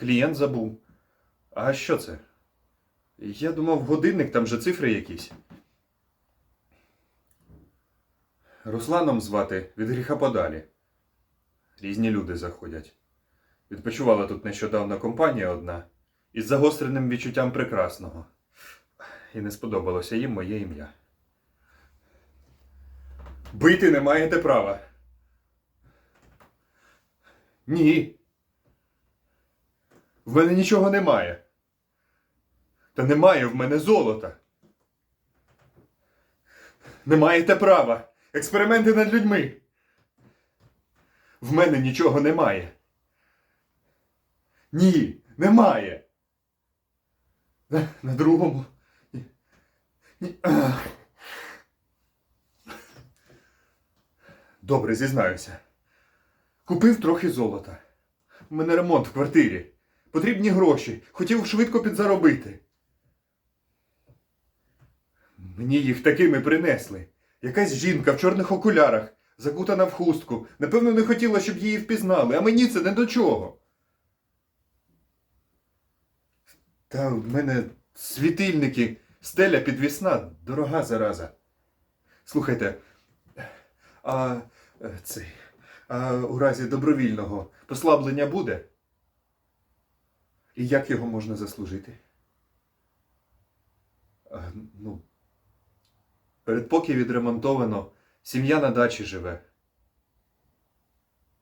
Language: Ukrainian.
Клієнт забув. А що це? Я думав, годинник, там же цифри якісь. Русланом звати від гріха подалі. Різні люди заходять. Відпочивала тут нещодавно компанія одна із загостреним відчуттям прекрасного. І не сподобалося їм моє ім'я. Бити не маєте права. Ні. В мене нічого немає. Та немає в мене золота. Не маєте права. Експерименти над людьми. В мене нічого немає. Ні, немає. На, на другому. Добре, зізнаюся. Купив трохи золота. У мене ремонт в квартирі. Потрібні гроші. Хотів швидко підзаробити. Мені їх такими принесли. Якась жінка в чорних окулярах, закутана в хустку. Напевно, не хотіла, щоб її впізнали, а мені це не до чого. Та в мене світильники, стеля підвісна, дорога зараза. Слухайте, а е, цей, а у разі добровільного послаблення буде? І як його можна заслужити? А, ну, передпокій відремонтовано, сім'я на дачі живе.